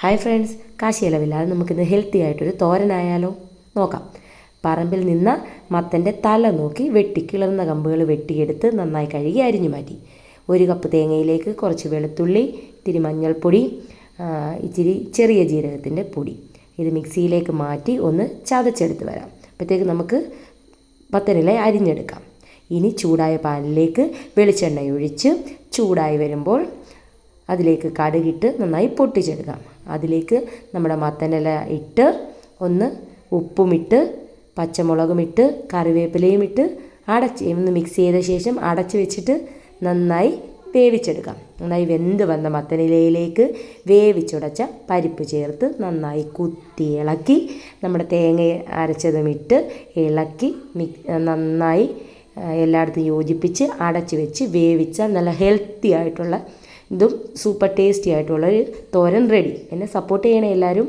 Hi friends കാശിയിലവില്ലാതെ നമുക്കിന്ന് healthy ആയിട്ടൊരു തോരനായാലോ? നോക്കാം. പറമ്പിൽ നിന്ന് മത്തന്റെ തല നോക്കി വെട്ടി കിളർന്ന കമ്പുകൾ വെട്ടിയെടുത്ത് നന്നായി കഴുകി അരിഞ്ഞു മാറ്റി. ഒരു കപ്പ് തേങ്ങയിലേക്ക് കുറച്ച് വെളുത്തുള്ളി ഇത്തിരി മഞ്ഞൾപ്പൊടി ഇച്ചിരി ചെറിയ ജീരകത്തിന്റെ പൊടി. ഇത് മിക്സിയിലേക്ക് മാറ്റി ഒന്ന് ചതച്ചെടുത്ത് വരാം. അപ്പോഴത്തേക്ക് നമുക്ക് പത്തനില അരിഞ്ഞെടുക്കാം. ഇനി ചൂടായ പാനിലേക്ക് വെളിച്ചെണ്ണ ഒഴിച്ച് ചൂടായി വരുമ്പോൾ അതിലേക്ക് കടുകിട്ട് നന്നായി പൊട്ടിച്ചെടുക്കാം. അതിലേക്ക് നമ്മുടെ മത്തനില ഇട്ട് ഒന്ന് ഉപ്പുമിട്ട് പച്ചമുളകും ഇട്ട് കറിവേപ്പിലയും ഇട്ട് അടച്ച് ഒന്ന് മിക്സ് ചെയ്ത ശേഷം അടച്ച് വെച്ചിട്ട് നന്നായി വേവിച്ചെടുക്കാം. നന്നായി വെന്ത് വന്ന മത്തനിലയിലേക്ക് വേവിച്ചുടച്ച പരിപ്പ് ചേർത്ത് നന്നായി കുത്തി ഇളക്കി നമ്മുടെ തേങ്ങ അരച്ചതും ഇട്ട് ഇളക്കി നന്നായി എല്ലായിടത്തും യോജിപ്പിച്ച് അടച്ച് വെച്ച് വേവിച്ചാൽ നല്ല ഹെൽത്തി ആയിട്ടുള്ള ഇതും സൂപ്പർ ടേസ്റ്റി ആയിട്ടുള്ളൊരു തോരൻ റെഡി എന്നെ സപ്പോർട്ട് ചെയ്യണേ എല്ലാവരും